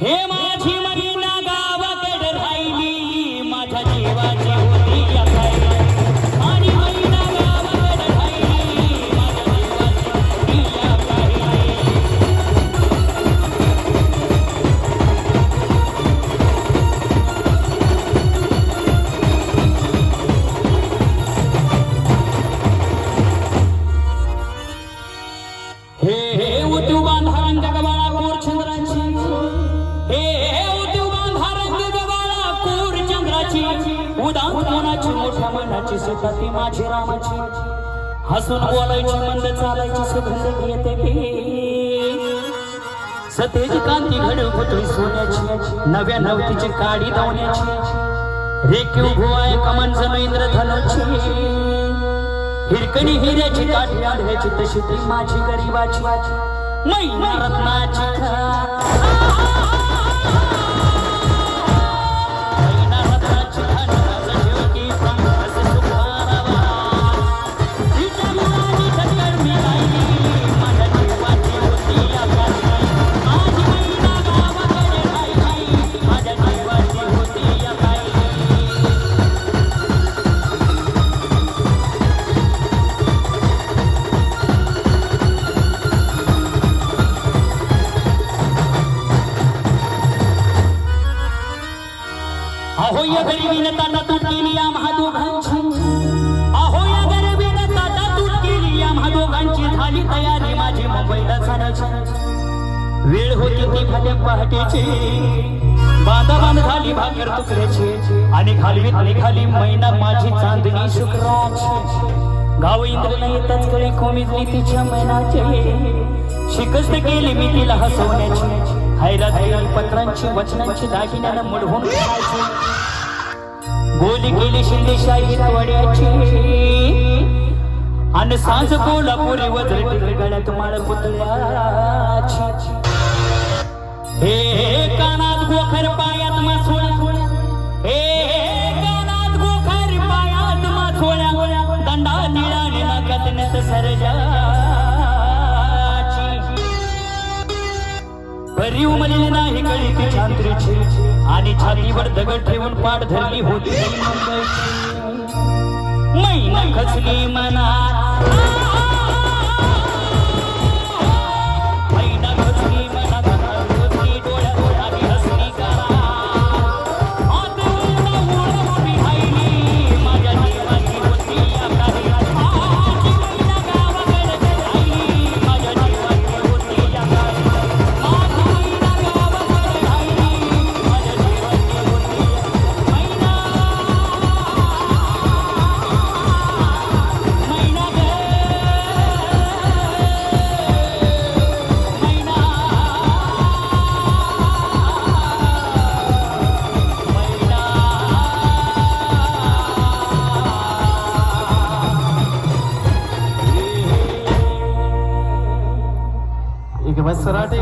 हे माझी महिना गावाकडे उदान मनाची मोठ्या मनाची सुद्धा ती माझी रामाची. हसून बोलायची मंद चालायची सुगंध घेते सतेज कांती घडव पुतळी सोन्याची नव्या नवतीची काडी दावण्याची. रेखीव भुवाय कमन जमेंद्र धनुची. हिरकणी हिऱ्याची काठी आढळ्याची तशी ती माझी गरीबाची. मैना रत्नाची अहो या गरीबी ताटा तूट केली या महादोघांची. अहो या गरीबी ताटा तूट केली या महादोघांची झाली तयारी माझी मुंबईला जाण्याची. वेळ होती ती भल्या पहाटेची. बांधाबांध झाली भाकर तुकड्याची. आणि खाली खाली खाली मैना माझी चांदणी शुक्राची. गाव इंद्र नाही येताच कळी कोमी तिच्या मैनाचे. शिकस्त केली मी तिला हसवण्याची. हैरात केली पत्रांची वचनांची दागिन्यानं मडवून गोली केली शिंदेशाही वड्याची आणि सांज कोल्हापुरी वज्र गळ्यात माळ पुतळ्याची. हे हे कानात गोखर पायात मासोळ्या बरी उमलेली नाही कळी ती छात्रीची. आणि छातीवर दगड ठेवून पाठ धरली होती. ती मैना खचली मना Maserati